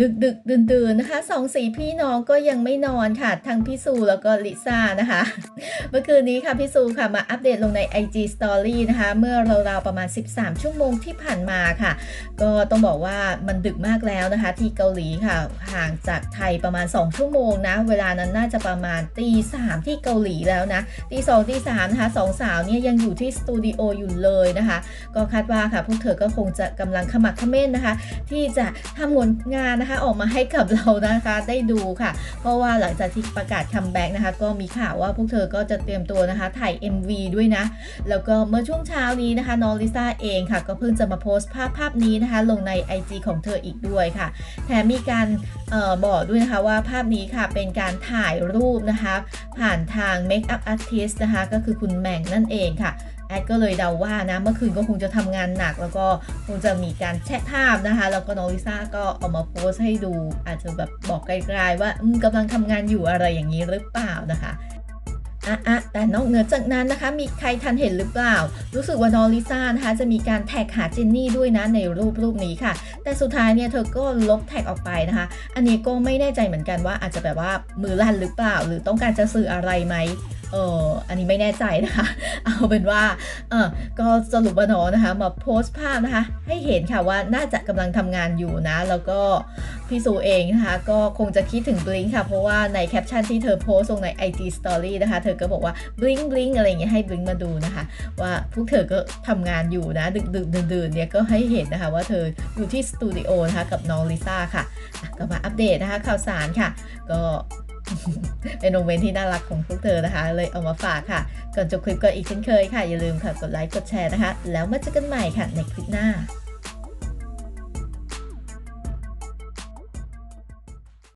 ดึกดึกดื่นดื่นนะคะสองสีพี่น้องก็ยังไม่นอนค่ะ ทั้งพี่ซูแล้วก็ลิซ่านะคะ เมื่อคืนนี้ค่ะพี่ซูค่ะมาอัปเดตลงใน IG Story นะคะ เมื่อราวๆประมาณ 13 ชั่วโมงที่ผ่านมาค่ะ ก็ต้องบอกว่ามันดึกมากแล้วนะคะ ที่เกาหลีค่ะ ห่างจากไทยประมาณ 2 ชั่วโมงนะ เวลานั้นน่าจะประมาณตีสามที่เกาหลีแล้วนะตีสองตีสามนะคะสองสาวเนี่ยยังอยู่ที่สตูดิโออยู่เลยนะคะ ก็คาดว่าค่ะพวกเธอก็คงจะกำลังขมักขม้นนะคะ ที่จะทำผลงานนะคะ ออกมาให้กับเรานะคะได้ดูค่ะ เพราะว่าหลังจากที่ประกาศคัมแบ็กนะคะ ก็มีข่าวว่าพวกเธอก็จะเตรียมตัวนะคะ ถ่าย MV ด้วยนะ แล้วก็เมื่อช่วงเช้านี้นะคะน้องลิซ่าเองค่ะ ก็เพิ่งจะมาโพสต์ภาพภาพนี้นะคะ ลงใน IG ของเธออีกด้วยค่ะ แถมมีการบอกด้วยนะคะว่าภาพนี้ค่ะเป็นการถ่ายรูปนะคะ ผ่านทาง Make up Artist นะคะ ก็คือคุณแม่งนั่นเองค่ะแอดก็เลยเดาว่านะเมื่อคืนก็คงจะทำงานหนัก แล้วก็คงจะมีการแชะภาพนะคะ แล้วก็น้องลิซ่าก็เอามาโพสต์ให้ดู อาจจะแบบบอกไกลๆว่ากำลังทำงานอยู่อะไรอย่างนี้หรือเปล่านะคะ อะอะแต่นอกเหนือจากนั้นนะคะ มีใครทันเห็นหรือเปล่า รู้สึกว่าน้องลิซ่านะคะ จะมีการแท็กหาเจนนี่ด้วยนะในรูปรูปนี้ค่ะ แต่สุดท้ายเนี่ยเธอก็ลบแท็กออกไปนะคะ อันนี้ก็ไม่แน่ใจเหมือนกันว่าอาจจะแบบว่ามือลั่นหรือเปล่า หรือต้องการจะสื่ออะไรไหม เอออันนี้ไม่แน่ใจนะคะ เอาเป็นว่าเออก็สรุปว่าน้องนะคะ มาโพสต์ภาพนะคะ ให้เห็นค่ะว่าน่าจะกำลังทำงานอยู่นะ แล้วก็พี่ซูเองนะคะ ก็คงจะคิดถึงบลิงค่ะ เพราะว่าในแคปชั่นที่เธอโพสต์ลงใน IG Story นะคะ เธอก็บอกว่าบลิงบลิงอะไรเงี้ยให้บลิงมาดูนะคะ ว่าพวกเธอก็ทำงานอยู่นะดึกดึกดื่นดื่นเนี่ยก็ให้เห็นนะคะว่าเธออยู่ที่สตูดิโอนะคะกับน้องลิซ่าค่ะก็มาอัปเดตนะคะข่าวสารค่ะ ก็ เป็นโมเมนต์ที่น่ารักของพวกเธอนะคะ เลยเอามาฝากค่ะ ก่อนจบคลิปก็อีกเช่นเคยค่ะ อย่าลืมค่ะกดไลค์กดแชร์นะคะ แล้วมาเจอกันใหม่ค่ะในคลิปหน้า